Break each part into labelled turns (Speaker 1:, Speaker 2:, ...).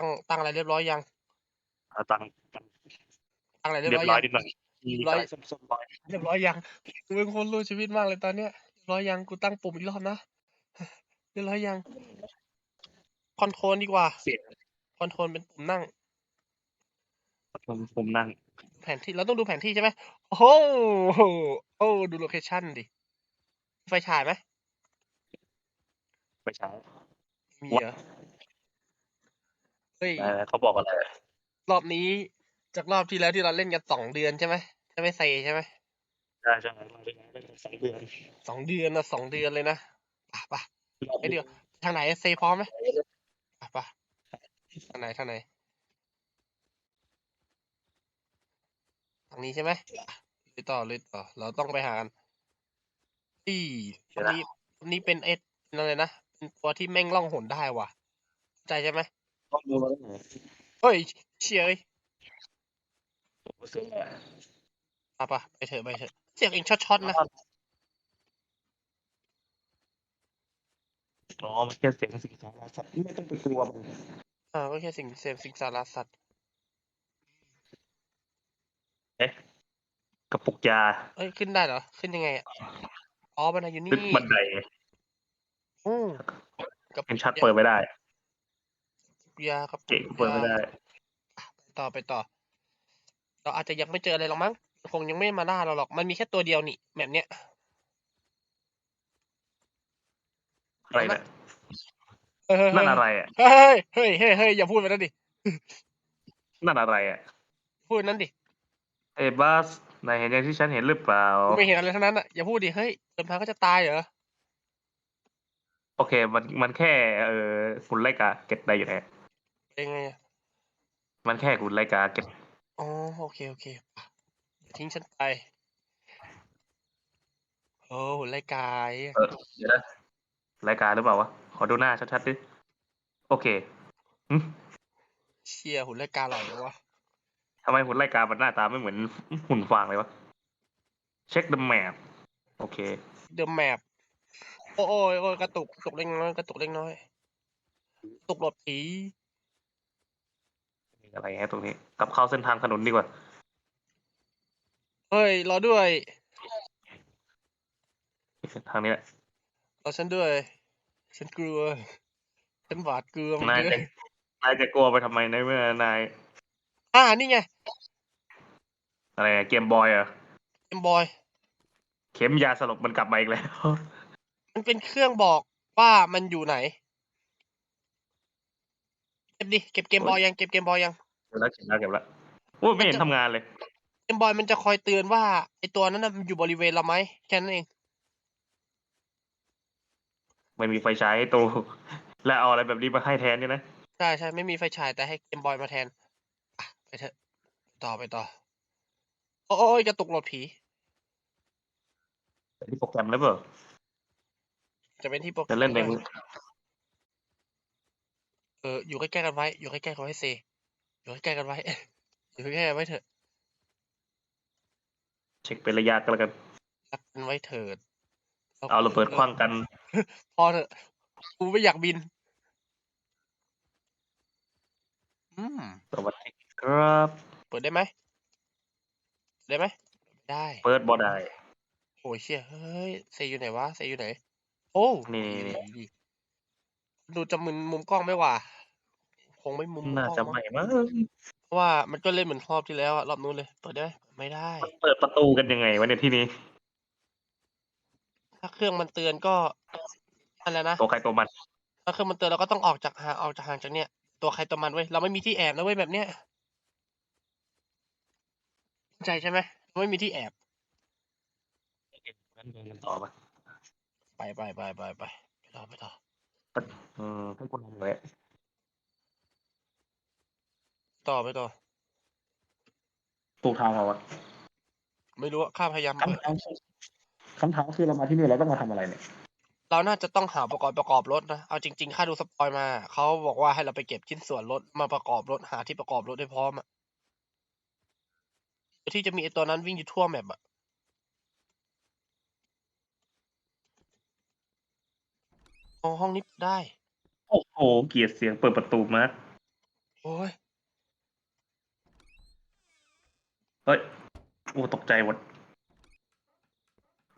Speaker 1: ตั้งตั้งอะไรเรียบร้อยยัง
Speaker 2: เอาตังค์ตังค์
Speaker 1: ตั้งอะไรเรีย
Speaker 2: เรี
Speaker 1: บ
Speaker 2: ย
Speaker 1: ร้อย
Speaker 2: บร้อย
Speaker 1: ยัง
Speaker 2: นิดหน่อยมี
Speaker 1: เรียบร้อย
Speaker 2: อะไรส้มๆร้อย
Speaker 1: เรียบร้อยยังกูเป็นคนรู้ชีวิตมากเลยตอนเนี้ยเรียบร้อยยังกูตั้งปุ่มอีกรอบนะเรียบร้อยยังคอนโทรลดีกว่า
Speaker 2: เสียง
Speaker 1: คอนโทรลเป็นปุ่มนั่ง
Speaker 2: ผมผมนั่ง
Speaker 1: แผนที่เราต้องดูแผนที่ใช่ไหมโอ้โหโอ้ดูโลเคชั่นดิไฟฉายไหม
Speaker 2: ไปใช้
Speaker 1: มีเหรอ เฮ้ย
Speaker 2: เออเขาบอกอะไร
Speaker 1: รอบนี้จากรอบที่แล้วที่เราเล่นกันสองเดือนใช่ไหมใช่ไหมเซใช่ไหม
Speaker 2: ได้ใช่ไหมเราได้ได้สองเดือน
Speaker 1: สองเดือนนะสองเดือนเลยนะป่ะป่ะไอเดียวทางไหนเซพร้อมไหมป่ะป่ะทางไหนทางไหนทางนี้ใช่ไหมเลยต่อเลยต่อ เราต้องไปหากันที่วันนี้วันนี้เป็นเอสเป็นอะไรนะเป็นตัวที่แม่งล่องหนได้ว่ะเข้าใจใช่ไหม
Speaker 2: ต้องดูมาตั้งแต่
Speaker 1: เฮ้ยเชียร์เอ้ย
Speaker 2: เสียง
Speaker 1: ป่ะป่ะไปเถอะไปเถอะเสียงเองช็อตๆนะ
Speaker 2: อ๋อมันแค่เสียงสิ่งสารสัตว์ไม่ต้องไปกลัวมัน
Speaker 1: อ่าก็แค่สิ่งเสพสิ่งสารสัตว์
Speaker 2: กระปุกยา
Speaker 1: เอ้ยขึ้นได้เหรอ ขึ้นยังไงอะอ๋อบันไดอยู่นี่
Speaker 2: ขึ้นบันได
Speaker 1: อืมกับ
Speaker 2: เป็นชัดเปิดไม่ได้
Speaker 1: ยาครับ
Speaker 2: เก่งเปิดไม่ได้
Speaker 1: ไปต่อไปต่อ เราอาจจะยังไม่เจออะไรหรอกมั้ง คงยังไม่มาล่าเราหรอก มันมีแค่ตัวเดียวนี่แบบเนี้ย
Speaker 2: อะไรเนี่ย
Speaker 1: เฮ้ยเฮ้ย
Speaker 2: นั่นอะไรอะ
Speaker 1: เฮ้ยเฮ้ยเฮ้ยเฮ้ยอย่าพูดแบบนั้นดิ
Speaker 2: นั่นอะไรอะ
Speaker 1: พูดแบบนั้นดิ
Speaker 2: เอ้ยบัสนายเห็นอย่างที่ฉันเห็นหรือเปล่า
Speaker 1: กูไม่เห็นอะไรทั้งนั้นอะ อย่าพูดดิ เฮ้ยเดินทางก็จะตายเหรอ
Speaker 2: โอเค มัน มันแค่ เออหุ่นไลกาเก็ตได้อยู่แหละ
Speaker 1: เป็นไงอะ
Speaker 2: มันแค่หุ่นไลกาเก็ต
Speaker 1: อ๋อโอเคโอเคป่ะอย่าทิ้งฉันไปโอ้หุ่นไล่กาย
Speaker 2: เออเดี๋ยวนะรายการหรือเปล่าวะ ขอดูหน้าชัดๆดิ โอเคหึ
Speaker 1: เชียหุ่นไล่กาหล่อเลยวะ
Speaker 2: ทำไมหุ่นรายการมันหน้าตาไม่เหมือนหุ่นฟางเลยวะ เช็ค the map โอเค
Speaker 1: เดอะแมปโอ้ยโอ้ยกระตุกกระตุกเล็กน้อยกระตุกเล็กน้อยกระตุกหลบผี
Speaker 2: มี อะไรฮะตรงนี้กลับเข้าเส้นทางถนนดีกว่า
Speaker 1: เฮ้ยรอด้วย
Speaker 2: ทางนี้แหละ
Speaker 1: รอฉันด้วย ฉันกลัว ฉันหวาดกลัวมัน
Speaker 2: นาย
Speaker 1: เย
Speaker 2: จะ
Speaker 1: อะ
Speaker 2: นายจะกลัวไปทำไมในเมื่อนาย
Speaker 1: อ่านี่ไง
Speaker 2: อะไรอะเกมบอยเหรอะ
Speaker 1: เอ็มบอย
Speaker 2: เข็มยาสลบมันกลับมาอีกแล้ว
Speaker 1: มันเป็นเครื่องบอกว่ามันอยู่ไหนเก็บดิเก็บเกมบอยยังเก็บเกมบอยยัง
Speaker 2: เก็บแล้วเก็บแล้วเก็บแล้วโอ้ยไม่เห็นทำงานเลย
Speaker 1: เกมบอยมันจะคอยเตือนว่าไอตัวนั้นน่ะมันอยู่บริเวณเราไหมแค่นั้นเอง
Speaker 2: ไม่มีไฟฉายให้ตูแล้วเอาอะไรแบบนี้มาให้แทนเนี่ยนะ
Speaker 1: ใช่ใช่ไม่มีไฟฉายแต่ให้เกมบอยมาแทนอะไปเถอะต่อไปต่อ โอ้ยกระตุกหลบผี
Speaker 2: แต่ที่โปรแกรมแล้วเปล่า
Speaker 1: จะเป็นที่โปรแกร
Speaker 2: จะ
Speaker 1: ม
Speaker 2: เล่นเอง
Speaker 1: เอออยู่ใกล้ๆกันไว้ อยู่ใกล้ๆกันไว้เซ อยู่ใกล้ๆกันไว้ อยู่ใกล้ๆกันไว้เถอะ
Speaker 2: เช็คเป็นระยะก็แล้วกัน
Speaker 1: รักกันไว้เถิด
Speaker 2: เอาระเบิดคว้างกัน
Speaker 1: พอเถอะกูไม่อยากบิน อืม
Speaker 2: สวัสดีครับ
Speaker 1: เปิดได้ไหมได้ไหมได้
Speaker 2: เปิดบอได้
Speaker 1: โอ้ยเชี่ยเฮ้ยเซอยู่ไหนวะเซอยู่ไหน โอ้
Speaker 2: นี่
Speaker 1: ดี ดีดีดูจะมึนมุมกล้องไหม่ว่า คงไม่มุม
Speaker 2: น่าก
Speaker 1: ล้อง
Speaker 2: จะ
Speaker 1: มั้ง
Speaker 2: ไม่มั้ง
Speaker 1: เพราะว่ามันก็เล่นเหมือนรอบที่แล้วอะรอบนู้นเลยเปิดได้ไหมไม่ได้
Speaker 2: เปิดประตูกันยังไงวะเนี่ยที่นี้
Speaker 1: ถ้าเครื่องมันเตือนก็นั่นแหละนะ
Speaker 2: ตัวใครตัวมัน
Speaker 1: ถ้าเครื่องมันเตือนเราก็ต้องออกจากห่างออกจากห่างจากเนี้ยตัวใครตัวมันเว้ยเราไม่มีที่แอบนะเว้ยแบบเนี้ยเข้าใจใช่ไหมเราไม่มีที่แอบ
Speaker 2: งั้นเดินกันต่อมา
Speaker 1: ไปไปไปไปไปไปต่อไปต่อ
Speaker 2: อืมให้คนทำเลย
Speaker 1: ต่อไปต่อ
Speaker 2: ถูกทางเราอะ
Speaker 1: ไม่รู้อะข้าพยายามเปิด
Speaker 2: คำถามคำถามคือเรามาที่นี่เราต้องมาทำอะไรเนี่ย
Speaker 1: เราน่าจะต้องหาอุปกรณ์ประกอบรถนะเอาจริงๆค่าดูสปอยมาเขาบอกว่าให้เราไปเก็บชิ้นส่วนรถมาประกอบรถหาที่ประกอบรถให้พร้อมอะที่จะมีไอตัวนั้นวิ่งอยู่ทั่วแมปอะ อ๋อห้องนี้ได้
Speaker 2: โอ้โห เกลียดเสียงเปิดประตูมาก
Speaker 1: โอ้ย
Speaker 2: เฮ้ย โอ้ตกใจหมด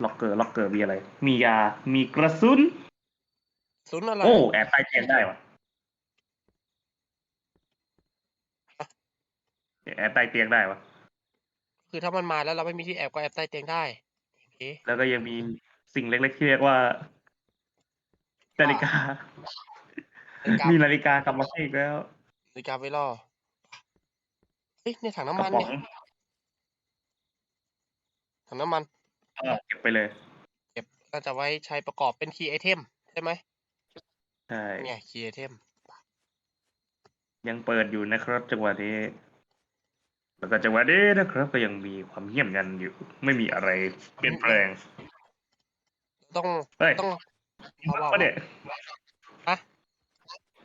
Speaker 2: ล็อกเกอร์ ล็อกเกอร์มีอะไร มียา มีกระสุน
Speaker 1: ศูนย์อะไร
Speaker 2: โอ้ แอบใต้เตียงได้วะแอบใต้เตียงได้วะ
Speaker 1: คือถ้ามันมาแล้วเราไม่มีที่แอบก็แอบใต้เตียงได้โอเค
Speaker 2: แล้วก็ยังมีสิ่งเล็กๆที่เรียกว่า นาฬิกา
Speaker 1: นาฬิกา
Speaker 2: มีนาฬิกากลับมาให้อีกแล้ว
Speaker 1: นาฬิกาไว้รอเฮ้ยเนี่ยถัง
Speaker 2: กระ
Speaker 1: น้ำมัน
Speaker 2: ป๋อ
Speaker 1: เนี่
Speaker 2: ง
Speaker 1: ยถังน้ำมัน
Speaker 2: เออเก็บไปเลย
Speaker 1: เก็บน่าจะไว้ใช้ประกอบเป็นคีย์ไอเทมใช่ไหม
Speaker 2: ใช่
Speaker 1: เนี่ยคีย์ไอเทม
Speaker 2: ยังเปิดอยู่นะครับ จังหวะนี้แล้วก็จังหวะนี้นะครับ ก็ยังมีความเงียบงันอยู่ ไม่มีอะไรเปลี่ยนแปลง
Speaker 1: ต้อง
Speaker 2: เฮ้ย
Speaker 1: ต้อง
Speaker 2: มัน
Speaker 1: เอา
Speaker 2: บั๊ก
Speaker 1: ว่า
Speaker 2: ปะเนี่ย
Speaker 1: ฮะ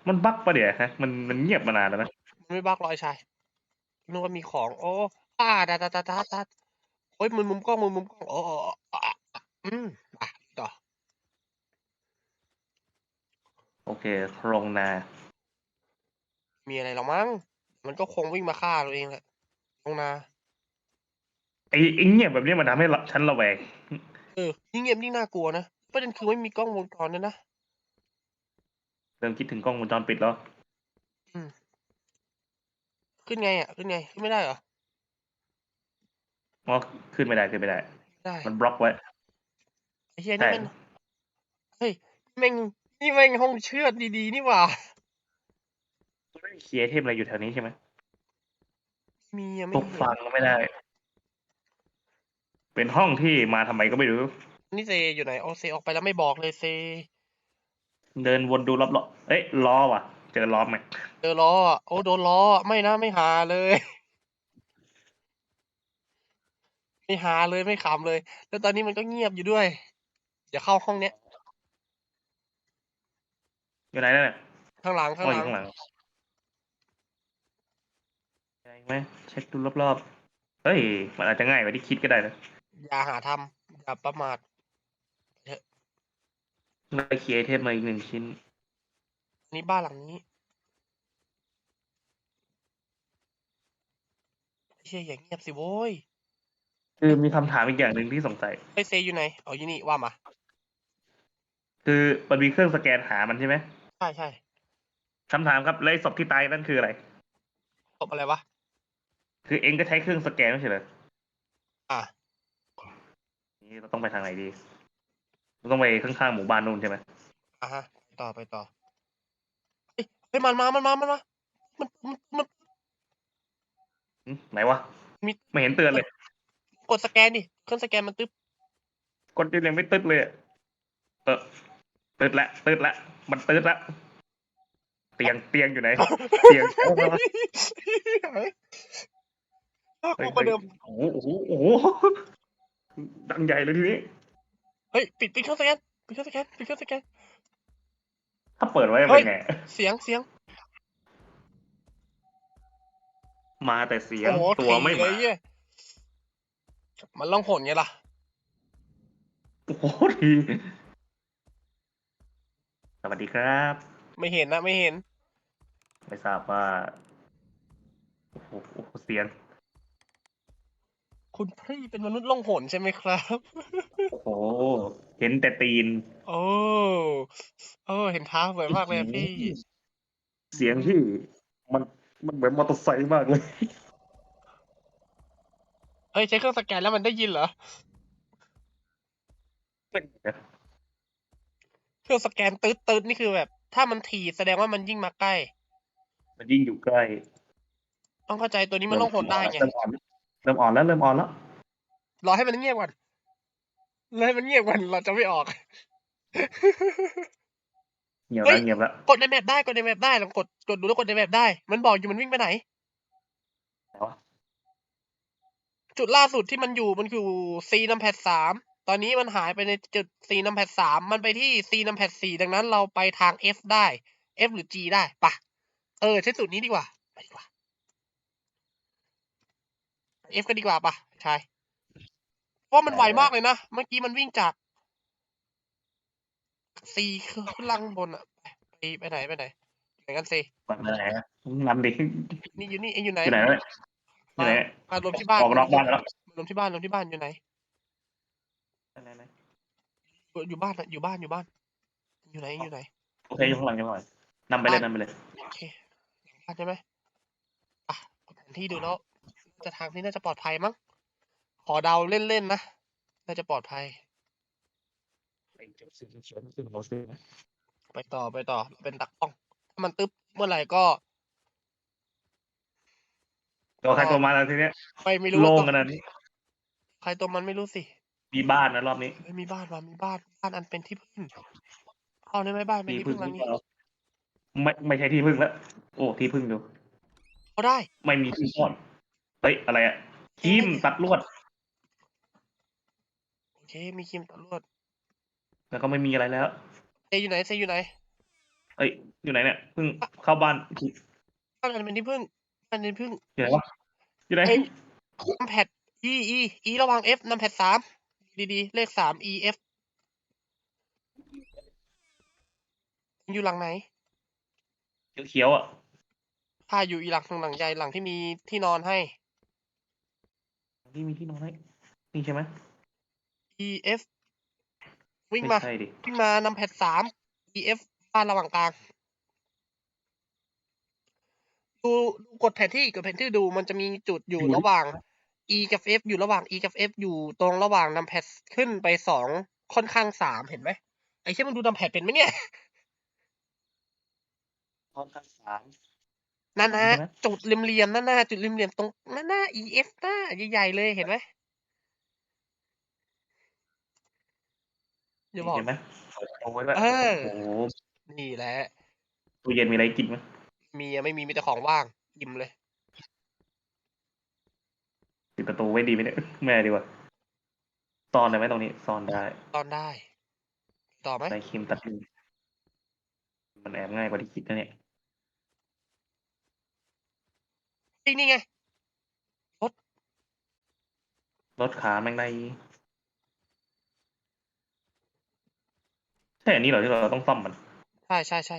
Speaker 2: มันบั๊กปะเนี่ยฮะ มันมันเงียบมานานแล้วนะ
Speaker 1: มันไม่บักรอยชายนึกว่ามีของ โอ้อ่าตาตาตาตาตาโอ้ยมุมมุมกล้องมุมมุมกล้องโอ้โอ้โอ้อะอะอืมอะต่อ
Speaker 2: โอเคโครงนา
Speaker 1: มีอะไรหรอมั้ง มันก็คงวิ่งมาฆ่าเราเองแหละตรงนา
Speaker 2: ไอ้ไอ้เงียบแบบนี้มันทำให้เราฉันระแวง
Speaker 1: เออยิ่งเงียบยิ่งน่ากลัวนะ ประเด็นคือไม่มีกล้องวงจรด้วยนะ
Speaker 2: เริ่มคิดถึงกล้องวงจรปิดแล้ว
Speaker 1: ขึ้นไงอะ ขึ้นไง ขึ้นไม่ได้เหรอ
Speaker 2: อ๋อขึ้นไม่ได้ขึ้นไม่ได้
Speaker 1: ไม่ได้
Speaker 2: มันบล็อกไว้
Speaker 1: ไอ้เฮีย
Speaker 2: ใช่
Speaker 1: นี่แม่งเฮ้ยแม่งนี่แม่งห้องเชือดดีๆนี่หว่า
Speaker 2: เคลียร์เทมอะไรอยู่แถวนี้ใช่ไหม
Speaker 1: มีอะ
Speaker 2: ต
Speaker 1: ไม่
Speaker 2: ก
Speaker 1: มี
Speaker 2: ฟังก็ไม่ได้ เป็นห้องที่มาทำไมก็ไม่รู้
Speaker 1: นี่เซอยู่ไหนเอาเซออกไปแล้วไม่บอกเลยเซ
Speaker 2: เดินวนดูรอบๆเอ้ยล้อว่ะ เจอล้อไหม
Speaker 1: เจอล้ออะโอ้โดนล้ออะไม่นะไม่หาเลย ไม่หาเลยไม่ขำเลย แล้วตอนนี้มันก็เงียบอยู่ด้วยอย่าเข้าห้องเนี้ย
Speaker 2: อยู่ไหนนั่นน่ะ
Speaker 1: ข้างหลัง
Speaker 2: อ๋
Speaker 1: ข้าง
Speaker 2: อ
Speaker 1: ห
Speaker 2: อ
Speaker 1: ลั
Speaker 2: ยู่
Speaker 1: ง
Speaker 2: ข้างหลังใช่ไหมเช็คดูรอบๆเฮ้ยมันอาจจะง่ายกว่าที่คิดก็ได้นะ
Speaker 1: อย่าหาทำอย่าประมาท
Speaker 2: ได้เคลียร์ไอเทมมาอีกหนึ่งชิ้น
Speaker 1: นี่บ้านหลังนี้เชี่ยอย่างเงียบสิโว้ย
Speaker 2: คือมีคำถามอีกอย่างหนึ่งที่สงสัย
Speaker 1: เฮ้ยเซอยู่ไหนอ๋ออยู่นี่ว่ามา
Speaker 2: คือมันมีเครื่องสแกนหามันใช่ไหม
Speaker 1: ใช่ใช่
Speaker 2: คำถามครับแล้วไอ้ศพที่ตายนั่นคืออะไร
Speaker 1: ตบอะไรวะ
Speaker 2: คือเองก็ใช้เครื่องสแกนไม่ใช่เหรอ
Speaker 1: อะ
Speaker 2: นี่เราต้องไปทางไหนดีเรา ต้องไปข้างๆหมู่บ้านนู่นใช่ไหม
Speaker 1: อะฮะไปต่อไปต่อเฮ้ยเฮ้ยมันมา มันมา มันมา มันมันมัน
Speaker 2: หึไหนวะ
Speaker 1: มี
Speaker 2: ไม่เห็นเตือนเลย
Speaker 1: กดสแกนดิเครื่องสแกนมันตึ๊บ
Speaker 2: กดยังไม่ตึ๊ดเลยอะเออตึ๊ดละตึ๊ดละมันตึ๊ดละเตียงเตียงอยู่ไหน เตียงโอ้โห
Speaker 1: น่ากลัวกว่าเดิม
Speaker 2: โอ้โหโอ้โหโอ้โหดังใหญ่เลยทีนี้
Speaker 1: เฮ้ยปิดปิดเครื่องสแกนปิดเครื่องสแกนปิดเครื่องสแกน
Speaker 2: ถ้าเปิดไว้
Speaker 1: เฮ้
Speaker 2: เป็
Speaker 1: ย
Speaker 2: นไง
Speaker 1: เสียงเสียง
Speaker 2: มาแต่เสียง
Speaker 1: โอ้โห
Speaker 2: ตัวไม่
Speaker 1: ถี่เล
Speaker 2: มาย
Speaker 1: เหี้ยมันล่องหนไงล่ะ
Speaker 2: โอ้โหทีสวัสดีครับ
Speaker 1: ไม่เห็นนะไม่เห็น
Speaker 2: ไม่ทราบว่า โอ้โหโอ้โหเสียง
Speaker 1: คุณพี่เป็นมนุษย์ล่องหนใช่ไหมครับ
Speaker 2: โอ้โหเห็นแต่ตีน
Speaker 1: โอ้เออเห็นเท้าสวยมากเลยอะพี่
Speaker 2: เสียงที่มันมันเหมือนมอเตอร์ไซค์มากเลย
Speaker 1: เฮ้ยใช้เครื่องสแกนแล้วมันได้ยินเหรอเครื่องสแกนตืดตืดนี่คือแบบ ถ้ามันถี่แสดงว่ามันยิ่งมาใกล้
Speaker 2: มันยิ่งอยู่ใกล้
Speaker 1: ต้องเข้าใจตัวนี้มันล่องหนได้ไง
Speaker 2: เริ่มอ่อนเริ่มอ่อนแล้วเริ่มอ่อนแล้ว
Speaker 1: รอให้มันเงียบก่อนรอให้มันเงียบก่อนเราจะไม่ออก
Speaker 2: เงียบ
Speaker 1: เฮ้
Speaker 2: แล้
Speaker 1: ย
Speaker 2: วเงียบแล้ว
Speaker 1: กดในแมปได้กดในแมปได้ลองกดกดดูแล้วกดในแมปได้ มันบอกอยู่มันวิ่งไปไหน
Speaker 2: ไหนวะ
Speaker 1: จุดล่าสุดที่มันอยู่มันอยู่ซีนัมแพดสามตอนนี้มันหายไปในจุดซีนัมแพดสามมันไปที่ซีนัมแพดสี่ดังนั้นเราไปทาง F ได้ F หรือ G ได้ปะเออ ใช้สูตรนี้ดีกว่าไปดีกว่า F ก็ดีกว่าปะใช่เพราะมันไวมากเลยนะ เมื่อกี้มันวิ่งจาก C ขึ้นล่างบนอะไปไปไหนไปไหนไหนกันเซ
Speaker 2: มันไหนอะนำดิ
Speaker 1: นี่อยู่นี่เองอยู่ไหน
Speaker 2: อยู่ไหนวะอยู่ไหน
Speaker 1: มารวมที่บ้าน
Speaker 2: ออกนอกบ้านแล้ว
Speaker 1: มารวมที่บ้านรวมที่บ้านอยู่ไหน
Speaker 2: ไหนไหน
Speaker 1: อยู่อยู่บ้านน่ะอยู่บ้านอยู่บ้าน อยู่ไหนอยู่ไหน
Speaker 2: โอเคอยู่ข้างหลังอยู่ข้างหลังนำไปเลยนำไปเลย
Speaker 1: โอเคหลังบ้านใช่ไหมอะเอาแผนที่ดูแล้ว จะทางนี้น่าจะปลอดภัยมั้ง ขอเดาเล่นๆนะ น่าจะปลอดภัย ไปต่อไปต่อ เป็นตักป้อง ถ้ามันตึ๊บเมื่อไหร่ก็
Speaker 2: ตัวใครตัวมาแล้วทีเนี้ย
Speaker 1: ไปไม่รู้
Speaker 2: โล่ง
Speaker 1: ว่า
Speaker 2: ขนาดนี้
Speaker 1: ใครตัวมันไม่รู้สิ
Speaker 2: มีบ้านนะรอบนี้
Speaker 1: ไม่มีบ้านว่ะมีบ้านบ้านอันเป็นที่พึ่งเอาได้ไหมบ้านเป็น
Speaker 2: ที่
Speaker 1: ที่
Speaker 2: พึ่
Speaker 1: พึ่
Speaker 2: ง
Speaker 1: งหลัง
Speaker 2: หรื
Speaker 1: นี้
Speaker 2: อเปล่าไม่ไม่ใช่ที่พึ่งแล้ว โอ้ที่พึ่งดู
Speaker 1: เขาได้
Speaker 2: ไม่มีที่ซ่อน เฮ้ย อะไรอะทีมตัดลวด
Speaker 1: โอเค มีครีมตัดลวด
Speaker 2: แล้วก็ไม่มีอะไรแล้ว
Speaker 1: เซอยู่ไหนเซอยู่ไหน
Speaker 2: เอ้ย อยู่ไหนเนี่ย เพิ่งเข้าบ้าน
Speaker 1: บ้านอันเป็นที่พึ่งบ้านเป็นที่พึ่ง
Speaker 2: อยู่ไหนวะ อยู่ไหน
Speaker 1: เอ้ยนำแพด E E E ระวัง F นำแพดสามดีๆ เลขสาม E F อยู่หลังไหน
Speaker 2: เขียวๆอะ
Speaker 1: ถ้าอยู่อีหลังหลังใหญ่หลังที่มีที่นอนให้
Speaker 2: ที่มีที่นอนให้นี่ใช่ไหม
Speaker 1: E F วิ่ง
Speaker 2: ไม่
Speaker 1: มา
Speaker 2: ใช่ดิ
Speaker 1: วิ่งมานำแพดสาม E F บ้านระหว่างกลาง ดูดูกดแผนที่กดแผนที่ดูมันจะมีจุดอยู่ระหว่าง E กับ F อยู่ระหว่าง E กับ F อยู่ตรงระหว่างนำแพดขึ้นไปสองค่อนข้างสามเห็นไหมไอ้เช่มันดูนำแพดเป็นไหมเนี่ย
Speaker 2: ค่อนข้างสาม
Speaker 1: นั่นนะ
Speaker 2: ใช่ไหม
Speaker 1: จุดเหลี่ยมๆนั่นน่ะจุดเหลี่ยมๆตรงนั่นน่ะ E F หน้าใหญ่ๆเลยเห็นไหมอย่าบอก
Speaker 2: เห็นไหมเอาไว้แล้ว
Speaker 1: เออ
Speaker 2: โอ้โห
Speaker 1: นี่แหละ
Speaker 2: ตู้เย็นมีอะไรกินไหม
Speaker 1: มีอะไม่มีมีแต่ของว่างอิ่มเลย
Speaker 2: ปิดประตูไว้ดีไหมเนี่ยแม่ดีกว่าซ่อนได้ไหมตรงนี้ซ่อนได้
Speaker 1: ตอนได้ ต่อไหม
Speaker 2: ใส่ครีมตัดลิ้นมันแอบง่ายกว่าที่คิดนะเนี่ย
Speaker 1: นี่นี่ไง
Speaker 2: รถขาแม่งได้ใช่อันนี้เหรอที่เราต้องซ่อมมัน
Speaker 1: ใช่ใช่ใช่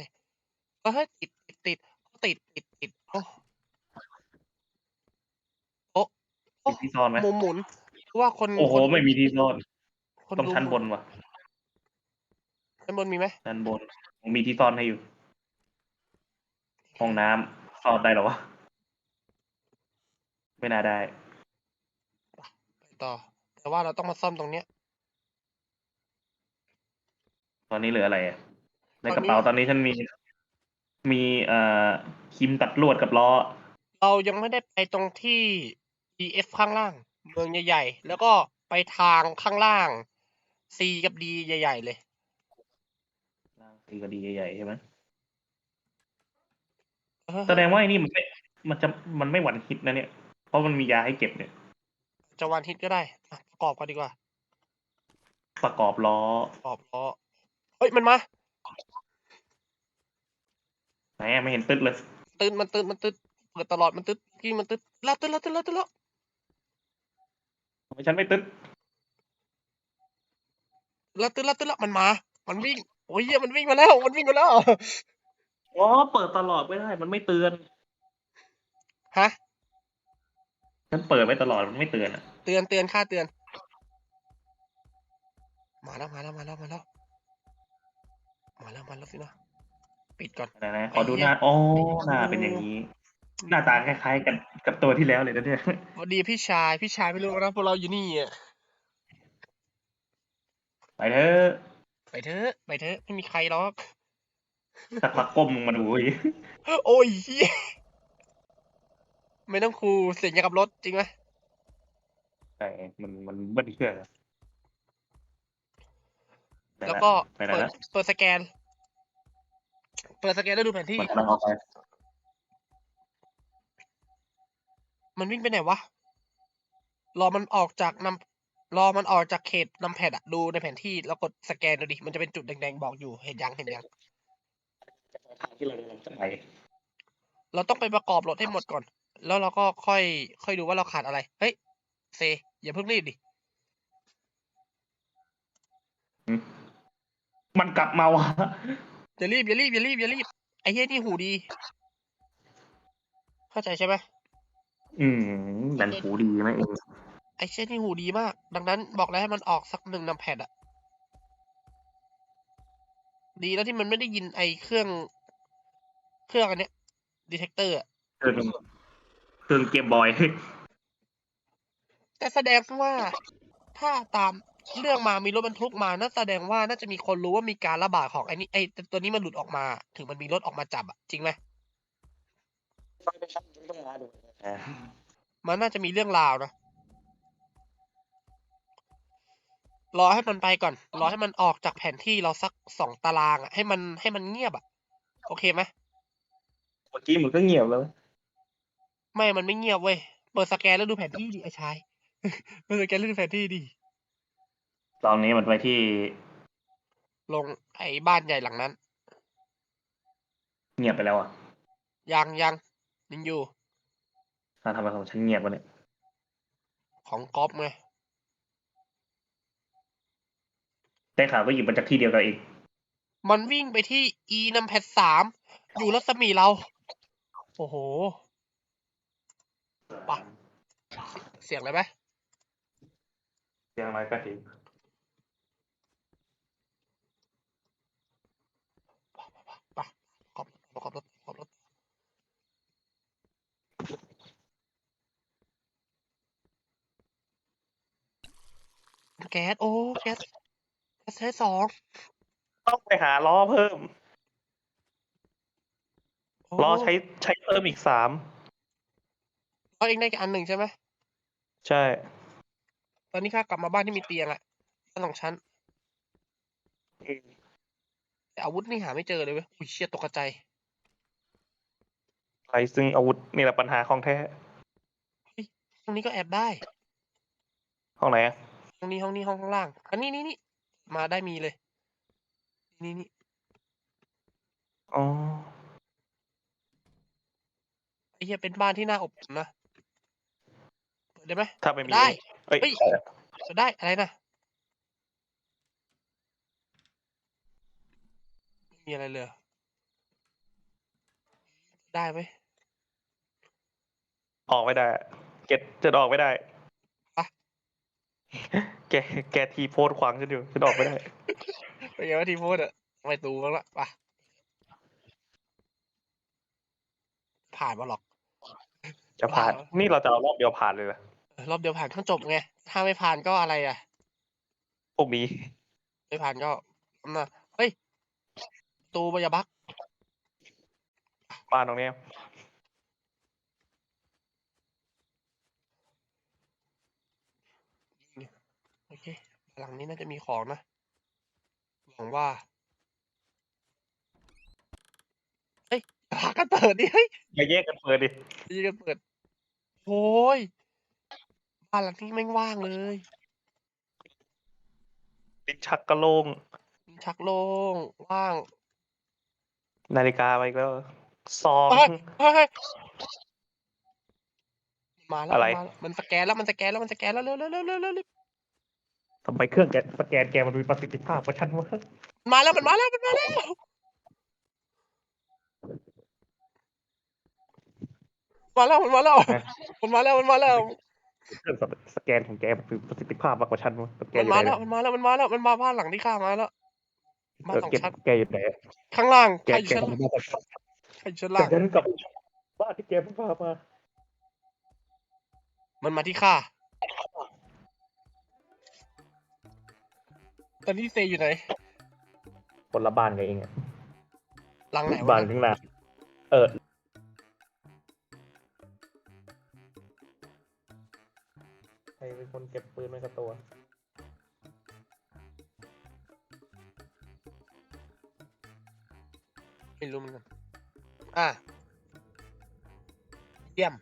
Speaker 1: เฮ้ยติดติดติดติดติดติดโอ้
Speaker 2: มีที่ซ่อนไหม
Speaker 1: มุมหมุนเพราะว่าคน
Speaker 2: โอ้โห
Speaker 1: คน
Speaker 2: ไม่มีที่ซ่อน
Speaker 1: คน
Speaker 2: ต้อง
Speaker 1: ดู
Speaker 2: ชั้นบนว่ะ
Speaker 1: ชั้นบนมีไหม
Speaker 2: ชั้นบนผมมีที่ซ่อนให้อยู่ห้องน้ำซ่อนได้เหรอวะ ไม่น่าได้
Speaker 1: ไปต่อ แต่ว่าเราต้องมาซ่อมตรงเนี้ย
Speaker 2: ตอนนี้เหลืออะไรอะใน
Speaker 1: ตอนนี้
Speaker 2: กระเป๋าตอนนี้ฉันมี มีเอ่อครีมตัดลวดกับล้อ
Speaker 1: เรายังไม่ได้ไปตรงที่ E F ข้างล่าง เมืองใหญ่ๆ แล้วก็ไปทางข้างล่าง C กับ D ใหญ่ ๆ เลย
Speaker 2: สีก็ดีใหญ่ๆใช่ไหม
Speaker 1: เออ
Speaker 2: แสดงว่าไอ้นี่มันไม่มันจะมันไม่หวั่นคิดนะเนี่ย เพราะมันมียาให้เก็บเนี่ย
Speaker 1: จะวันฮิตก็ได้อะประกอบกันดีกว่า
Speaker 2: ประกอบล้อ
Speaker 1: ประกอบล้อเฮ้ยมันมา
Speaker 2: ไหนอะไม่เห็นตึ๊ดเลย
Speaker 1: ตื่นมันตื่นมันตื่นเปิดตลอดมันตื่นกี้มันตื่นแล้วตื่นแล้วตื่นแล้วตื่นแล้ว
Speaker 2: ทำไมฉันไม่ตึ๊ด
Speaker 1: แล้วตื่นแล้วตื่นแล้วมันมา มันวิ่งโอ้ยเหี้ยมันวิ่งมาแล้ว มันวิ่งมาแล้ว
Speaker 2: อ๋อเปิดตลอดไม่ได้ มันไม่เตือน
Speaker 1: ฮะ
Speaker 2: ฉันเปิดไว้ตลอดมันไม่เตือนอะ
Speaker 1: เตือนเตือนค่าเตือน มาแล้วมาแล้วมาแล้วมาแล้วมาแล้วมาแล้วสินะปิดก่อน
Speaker 2: ไหนๆขอดูหน้าอ๋อหน้าเป็นอย่างนี้ หน้าตาคล้ายๆ กันกับตัวที่แล้วเลยนะเนี่ย
Speaker 1: สวัสดีพี่ชายพี่ชายไม่รู้นะพวกเราอยู่นี่อะ
Speaker 2: ไปเถอะ
Speaker 1: ไปเถอะไปเถอะไม่มีใครหรอก
Speaker 2: สักพักก้มลงมาดูอีก
Speaker 1: โอ้ยเหี้ย ไม่ต้องคูเสียงอย่างกับรถจริงไหม
Speaker 2: ใช่มันมันเบิ้ลเครื่องอะไป
Speaker 1: แล้วก็
Speaker 2: ไปไหน
Speaker 1: เปิด
Speaker 2: แล้ว
Speaker 1: เปิดสแกน เปิดสแกนแล้วดูแผนที่
Speaker 2: มันกำลังเอาไป
Speaker 1: มันวิ่งไปไหนวะ รอมันออกจากนำรอมันออกจากเขตนำแพดอะดูในแผนที่แล้วกดสแกนดูดิ มันจะเป็นจุดแดงๆบอกอยู่ เห็นยัง เห็นยัง
Speaker 2: ทางที่เรากำลังจะไป
Speaker 1: เราต้องไปประกอบรถให้หมดก่อน แล้วเราก็ค่อยค่อยดูว่าเราขาดอะไร เฮ้ยเซอย่าเพิ่งรีบดิ
Speaker 2: มันกลับมาวะ
Speaker 1: อย่ารีบอย่ารีบอย่ารีบอย่ารีบไอ้เหี้ยนี่หูดี เข้าใจใช่ไหม
Speaker 3: อืมดันหูดีไหมเอง
Speaker 1: ไอ้เชี่ยนี่หูดีมาก ดังนั้นบอกแล้วให้มันออกสักหนึ่งนำแพดอะดีแล้วที่มันไม่ได้ยินไอเครื่อง เครื่องอันเนี้ยดีเทคเตอร์อะ
Speaker 3: เครื่องเครื่องเกมบอย
Speaker 1: แต่แสดงว่าถ้าตามเรื่องมามีรถบรรทุกมาน่าแสดงว่าน่าจะมีคนรู้ว่ามีการระบาดของไอ้นี่ไอ้ตัวนี้มันหลุดออกมา ถึงมันมีรถออกมาจับอะจริงไหมมันน่าจะมีเรื่องราวนะรอให้มันไปก่อน รอให้มันออกจากแผนที่เราสักสองตารางอะให้มันให้มันเงียบอะโอเคไหม
Speaker 3: เมื่อกี้มันก็เงียบแล้ว
Speaker 1: ไม่มันไม่เงียบเว้ย เปิดสแกนแล้วดูแผนที่ดิไอ้ชาย เปิดสแกนแล้วดูแผนที่ดิ
Speaker 3: ตอนนี้มันไปที่
Speaker 1: ลงไอ้บ้านใหญ่หลังนั้น
Speaker 3: เงียบไปแล้วอะ
Speaker 1: ยังยังยังอยู่
Speaker 3: ถ้าทำไมของฉันเงียบวะเนี่ย
Speaker 1: ของก๊อฟไง
Speaker 3: ได้ข่าวก็หยิบมาจากที่เดียวกันอีก
Speaker 1: มันวิ่งไปที่ e นำแพดสามอยู่รัศมีเรา โอ้โห ว่ะ เสียงอะไรไหม
Speaker 3: เสียงอะไรก็ดี
Speaker 1: ไปก๊อฟก๊อฟรถก๊อฟรถแก๊สโอ้แก๊สแก๊สใช้สอง
Speaker 2: ต้องไปหาล้อเพิ่ม
Speaker 1: โอ้
Speaker 2: ล้อใช้ใช้เพิ่มอีกสาม
Speaker 1: ล้อเองได้แค่อันหนึ่งใช่ไหม
Speaker 2: ใช่
Speaker 1: ตอนนี้ข้ากลับมาบ้านที่มีเตียงอะบ้านสองชั้นแต่อาวุธนี่หาไม่เจอเลยเว้ยอุ้ยเชี่ยตกใจ
Speaker 2: ไรซึ่งอาวุธนี่แหละปัญหาของแท้
Speaker 1: ห้องนี้ก็แอบได้
Speaker 2: ห้องไหนอะ
Speaker 1: ห้องนี้ห้องนี้ห้องข้างล่าง อันนี้นี่นี่มาได้มีเลย นี่นี่
Speaker 2: อ๋อ
Speaker 1: ไอ้เหี้ยเป็นบ้านที่น่าอบอุ่นนะเปิด ได้ไหม
Speaker 2: ถ้าไม่มี
Speaker 1: ได้
Speaker 2: เอ้ย
Speaker 1: เฮ้ยเปิดได้อะไรนะไม่มีอะไรเลยเหรอได้ไหม
Speaker 2: ออกไม่ได้อะเก็ตจะออกไม่ได้
Speaker 1: อะ
Speaker 2: แกแกทีโพสต์ขวางฉันอยู่ฉันออกไม่ได้
Speaker 1: เป็นไงวะทีโพสอะไปตูบ้างละไปผ่านมาหรอก
Speaker 2: จะผ่าน
Speaker 1: ว้าว
Speaker 2: นี่เราจะเอารอบเดียวผ่านเลยเห รอ
Speaker 1: เออรอบเดียวผ่านทั้งจบไง ถ้าไม่ผ่านก็อะไรอะ
Speaker 2: พวกนี้
Speaker 1: ไม่ผ่านก็ทำนะเฮ้ย ตูบอยาบัก
Speaker 2: บ้านตรงเนี้ย
Speaker 1: โอเค หลังนี้น่าจะมีของนะ หวังว่า เฮ้ยพากันเปิดดิ เฮ้ย
Speaker 2: มาแยกกันเปิดดิ
Speaker 1: ยีกันเปิด โอ้ย บ้านหลังนี้แม่งว่างเลย
Speaker 2: ลิ้นชักกระโล่ง
Speaker 1: ชักโล่งว่าง
Speaker 2: นาฬิกาไปอีกแล้วซอง
Speaker 1: เฮ้ยเฮ้ยเฮ้ยมาแล้ว
Speaker 2: อะไร
Speaker 1: มาแล้วมันสแกนแล้วมันสแกนแล้วมันสแกนแล้วเร็วเร็วเร็วเร็วเร็วเร็ว
Speaker 2: ทำไมเครื่องแกสแกนแกมันมีประสิทธิภาพกว่าฉันวะ
Speaker 1: มาแล้วมันมาแล้วมันมาแล้วมาแล้วมันมาแล้วมันมาแล้วมันมาแล้ว
Speaker 2: เครื่องสแกนของแกมันมีประสิทธิภาพมากกว่าฉันวะแก
Speaker 1: มัน
Speaker 2: อยู่
Speaker 1: มา
Speaker 2: ไหน
Speaker 1: แล้ว
Speaker 2: เนี่ย
Speaker 1: มันมาแล้วมันมาแล้วมันมาบ้านหลังที่ข้ามาแล้วบ้าน
Speaker 2: เออ
Speaker 1: สอง
Speaker 2: แก
Speaker 1: ชั้น
Speaker 2: แกอยู่ไหน
Speaker 1: ข้างล่าง
Speaker 2: แก
Speaker 1: ใครอยู่
Speaker 2: แก
Speaker 1: ชั้น
Speaker 2: ทำมาจาก
Speaker 1: ใครอยู่ชั้น
Speaker 2: แต่
Speaker 1: ล่าง
Speaker 2: ฉันกลับบ้านที่แกเพิ่งพามา
Speaker 1: มันมาที่ข้าตอนนี้เซอยู่ไหน
Speaker 2: คนละบ้านกันเองอะ
Speaker 1: หลังไหนวะ
Speaker 2: บ้านข้างหน้าเออ ใครเป็นคนเก็บปืนไว้กับตัว
Speaker 1: ไม่รู้เหมือนกันอะเยี่ยม